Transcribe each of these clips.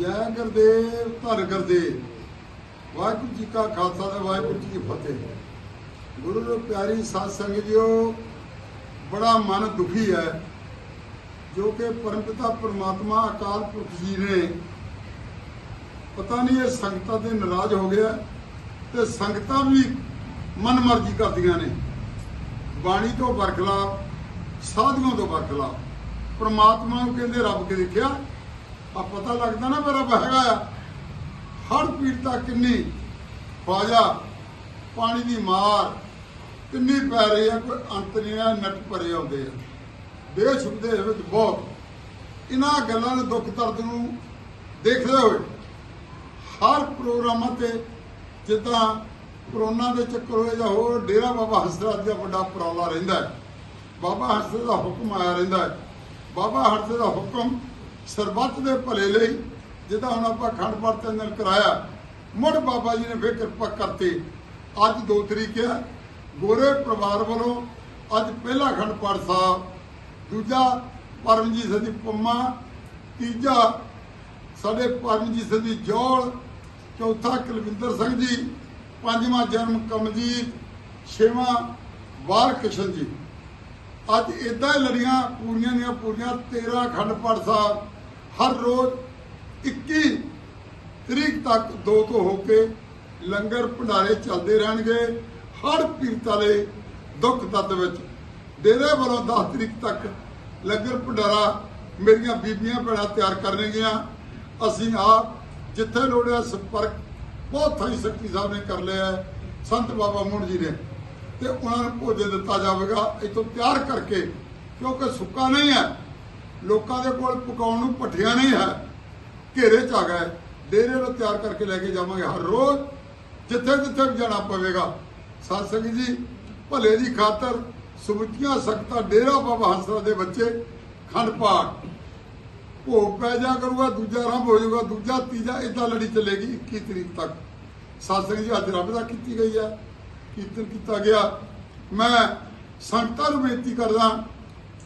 ਜੈ ਗੁਰਦੇਵ ਧਰ ਗੁਰਦੇਵ। ਵਾਹਿਗੁਰੂ ਜੀ ਕਾ ਖਾਲਸਾ ਤੇ ਵਾਹਿਗੁਰੂ ਜੀ ਕੀ ਫਤਿਹ। ਗੁਰੂ ਨੂੰ ਪਿਆਰੀ ਸਾਧ ਸੰਗਤ ਜੀਓ, ਬੜਾ ਮਨ ਦੁਖੀ ਹੈ, ਜੋ ਕਿ ਪਰਮਪਿਤਾ ਪਰਮਾਤਮਾ ਅਕਾਲ ਪੁਰਖ ਜੀ ਨੇ ਪਤਾ ਨਹੀਂ ਇਹ ਸੰਗਤਾਂ ਤੇ ਨਾਰਾਜ਼ ਹੋ ਗਿਆ ਤੇ ਸੰਗਤਾਂ ਵੀ ਮਨ ਮਰਜ਼ੀ ਕਰਦੀਆਂ ਨੇ। ਬਾਣੀ ਤੋਂ ਵਰਖਲਾ, ਸਾਧੂਆਂ ਤੋਂ ਵਰਖਲਾ, ਪਰਮਾਤਮਾ ਨੂੰ ਕਹਿੰਦੇ ਰੱਬ ਕੇ ਦੇਖਿਆ ਆ ਪਤਾ ਲੱਗਦਾ ਨਾ ਮੇਰਾ ਹੈਗਾ ਆ। ਹਰ ਪੀੜਤਾ ਕਿੰਨੀ ਖਵਾਜਾ ਪਾਣੀ ਦੀ ਮਾਰ, ਕਿੰਨੀ ਪੈ ਰਹੀ ਆ, ਕੋਈ ਅੰਤ ਨਹੀਂ ਆ, ਨੱਟ ਭਰੇ ਆਉਂਦੇ ਆ। ਦੇਸ਼ ਵਿਦੇਸ਼ ਵਿੱਚ ਬਹੁਤ। ਇਹਨਾਂ ਗੱਲਾਂ ਦੇ ਦੁੱਖ ਦਰਦ ਨੂੰ ਦੇਖਦੇ ਹੋਏ ਹਰ ਪ੍ਰੋਗਰਾਮਾਂ ਤੇ ਜਿੱਦਾਂ ਕਰੋਨਾ ਦੇ ਚੱਕਰ ਹੋਏ ਜਾਂ ਹੋਰ, ਡੇਰਾ ਬਾਬਾ ਹਸਰਤ ਦਾ ਵੱਡਾ ਪਰੌਲਾ ਰਹਿੰਦਾ ਹੈ। ਬਾਬਾ ਹਰਸੇ ਦਾ ਹੁਕਮ ਆਇਆ ਰਹਿੰਦਾ ਹੈ। ਬਾਬਾ ਹਰਸੇ ਦਾ ਹੁਕਮ ਸਰਬੱਤ ਦੇ ਭਲੇ ਲਈ ਜਿਹਦਾ ਹੁਣ ਆਪਾਂ ਖੰਡ ਪਾਠ ਤੇ ਨਾਲ ਕਰਾਇਆ, ਮੁੜ ਬਾਬਾ ਜੀ ਨੇ ਫਿਰ ਕਿਰਪਾ ਕਰਤੀ। ਅੱਜ ਦੋ ਤਰੀਕ ਹੈ ਗੋਰੇ ਪਰਿਵਾਰ ਵੱਲੋਂ ਅੱਜ ਪਹਿਲਾ ਖੰਡ ਪਾਠ ਸਾਹਿਬ, ਦੂਜਾ ਪਰਮਜੀਤ ਸਿੰਘ ਦੀ ਪੰਮਾ, ਤੀਜਾ ਸਾਡੇ ਪਰਮਜੀਤ ਸਿੰਘ ਦੀ ਜੋਲ, ਚੌਥਾ ਕੁਲਵਿੰਦਰ ਸਿੰਘ ਜੀ, ਪੰਜਵਾਂ ਜਨਮ ਕਮਜੀਤ ਛੇਵਾਂ ਬਾਲ ਕਿਸ਼ਨ ਜੀ। ਅੱਜ ਇਦਾਂ ਹੀ ਲੜੀਆਂ ਪੂਰੀਆਂ ਦੀਆਂ ਪੂਰੀਆਂ 13 ਖੰਡ ਪਾਠ ਸਾਹਿਬ ਹਰ ਰੋਜ਼ 21 ਤਰੀਕ ਤੱਕ ਦੋ ਤੋਂ ਹੋ ਕੇ ਲੰਗਰ ਭੰਡਾਰੇ ਚੱਲਦੇ ਰਹਿਣਗੇ। ਹਰ ਪੀਰਤਾ ਦੇ ਦੁੱਖ ਦਰਦ ਵਿੱਚ ਡੇਰੇ ਵੱਲੋਂ 10 ਤਰੀਕ ਤੱਕ ਲੰਗਰ ਭੰਡਾਰਾ ਮੇਰੀਆਂ ਬੀਬੀਆਂ ਭੈਣਾਂ ਤਿਆਰ ਕਰਨਗੀਆਂ। ਅਸੀਂ ਆਪ ਜਿੱਥੇ ਲੋੜਿਆ ਸੰਪਰਕ ਬਹੁਤ ਥਾਈ ਸ਼ਕਤੀ ਸਾਹਿਬ ਨੇ ਕਰ ਲਿਆ ਹੈ, ਸੰਤ ਬਾਬਾ ਮੁੰਡ ਜੀ ਨੇ। ਤੇ ਉਹਨਾਂ ਨੂੰ ਭੋਜਨ ਦਿੱਤਾ ਜਾਵੇਗਾ ਇਤੋਂ ਤਿਆਰ ਕਰਕੇ ਕਿਉਂਕਿ ਸੁੱਕਾ ਨਹੀਂ ਹੈ। ਲੋਕਾਂ ਦੇ ਕੋਲ ਪਕਾਉਣ ਨੂੰ ਭੱਠੀਆਂ ਨਹੀਂ ਹੈ। ਘੇਰੇ ਚ ਆ ਗਏ। ਡੇਰੇ ਨੂੰ ਤਿਆਰ ਕਰਕੇ ਲੈ ਕੇ ਜਾਵਾਂਗੇ ਹਰ ਰੋਜ਼, ਜਿੱਥੇ ਜਿੱਥੇ ਜਾਣਾ ਪਵੇਗਾ। ਸਾਧ ਸੰਗਤ ਜੀ। ਭਲੇ ਦੀ ਖਾਤਰ ਸੁਮਤੀਆਂ ਸਕਤਾ ਡੇਰਾ ਬਾਬਾ ਹੰਸਰਾ ਦੇ ਬੱਚੇ ਖੰਡ ਪਾਠ। ਭੋਗ ਪੈ ਜਾ ਕਰੂਗਾ, ਦੂਜਾ ਰੰਭ ਹੋ ਜਾਊਗਾ, ਦੂਜਾ, ਤੀਜਾ ਇਦਾਂ ਲੜੀ ਚੱਲੇਗੀ 21 ਤਰੀਕ ਤੱਕ। ਸਾਧ ਸੰਗਤ ਜੀ। ਅੱਜ ਰੱਬ ਦਾ ਕੀਤੀ ਗਈ ਹੈ ਕੀਰਤਨ ਕੀਤਾ ਗਿਆ। ਮੈਂ ਸੰਗਤਾਂ ਨੂੰ ਬੇਨਤੀ ਕਰਦਾ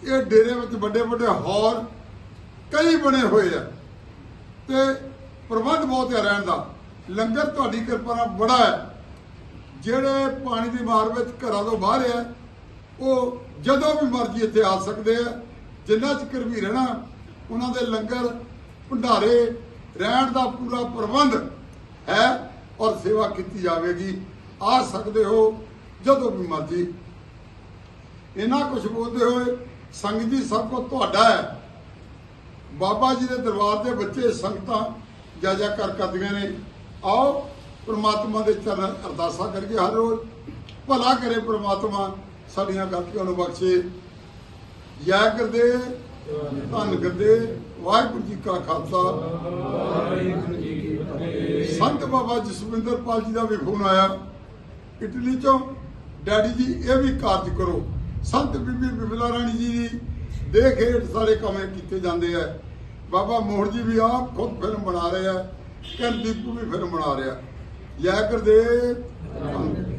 ਇਹ ਡੇਰੇ ਵਿੱਚ ਵੱਡੇ ਵੱਡੇ ਹਾਲ ਕਈ ਬਣੇ ਹੋਏ ਆ। ਤੇ ਪ੍ਰਬੰਧ ਬਹੁਤ ਹੈ ਰਹਿਣ ਦਾ। ਲੰਗਰ ਤੁਹਾਡੀ ਕਿਰਪਾ ਨਾਲ ਬੜਾ ਹੈ। ਜਿਹੜੇ ਪਾਣੀ ਦੀ ਮਾਰ ਵਿੱਚ ਘਰਾਂ ਤੋਂ ਬਾਹਰ ਹੈ ਉਹ ਜਦੋਂ ਵੀ ਮਰਜ਼ੀ ਇੱਥੇ ਆ ਸਕਦੇ ਆ। ਜਿੰਨਾ ਚਿਰ ਵੀ ਰਹਿਣਾ, ਉਹਨਾਂ ਦੇ ਲੰਗਰ ਭੰਡਾਰੇ ਰਹਿਣ ਦਾ ਪੂਰਾ ਪ੍ਰਬੰਧ ਹੈ ਔਰ ਸੇਵਾ ਕੀਤੀ ਜਾਵੇਗੀ। ਆ ਸਕਦੇ ਹੋ ਜਦੋਂ ਵੀ ਮਰਜ਼ੀ। ਇਹਨਾਂ ਕੁਝ ਬੋਲਦੇ ਹੋਏ ਸੰਗਤ ਜੀ ਸਭ ਕੋ ਤੁਹਾਡਾ ਹੈ। ਬਾਬਾ ਜੀ ਦੇ ਦਰਬਾਰ ਦੇ ਬੱਚੇ ਸੰਗਤਾਂ ਜਾ ਜਾ ਕਰ ਕਰਦੀਆਂ ਨੇ। ਆਓ ਪ੍ਰਮਾਤਮਾ ਦੇ ਚਰਨ ਅਰਦਾਸਾਂ ਕਰਕੇ ਹਰ ਰੋਜ਼। ਭਲਾ ਕਰੇ ਪ੍ਰਮਾਤਮਾ ਸਾਡੀਆਂ ਗਲਤੀਆਂ ਨੂੰ ਬਖਸ਼ੇ। ਜੈ ਗੁਰਦੇ ਧੰਨ ਗੁਰਦੇ ਵਾਹਿਗੁਰੂ ਜੀ ਕਾ ਖਾਲਸਾ। ਵਾਹਿਗੁਰੂ ਜੀ ਕੀ ਫਤਿਹ। ਸੰਤ ਬਾਬਾ ਜਸਵਿੰਦਰ ਪਾਲ ਜੀ ਦਾ ਵੀ ਫੋਨ ਆਇਆ। ਇਟਲੀ ਚੋਂ ਡੈਡੀ ਜੀ ਇਹ ਵੀ ਕਾਰਜ ਕਰੋ। ਸੰਤ ਬੀਬੀ ਬਿਮਲਾ ਰਾਣੀ ਜੀ ਦੀ ਦੇਖ ਹੇਠ ਸਾਰੇ ਕੰਮ ਕੀਤੇ ਜਾਂਦੇ ਆ। ਬਾਬਾ ਮੋਹਨ ਜੀ ਵੀ ਆਪ ਖੁਦ ਫਿਲਮ ਬਣਾ ਰਹੇ ਆ ਕਹਿੰਦੀਪੂ ਵੀ ਫਿਲਮ ਬਣਾ ਰਿਹਾ। ਜੈ ਗੁਰਦੇਵ।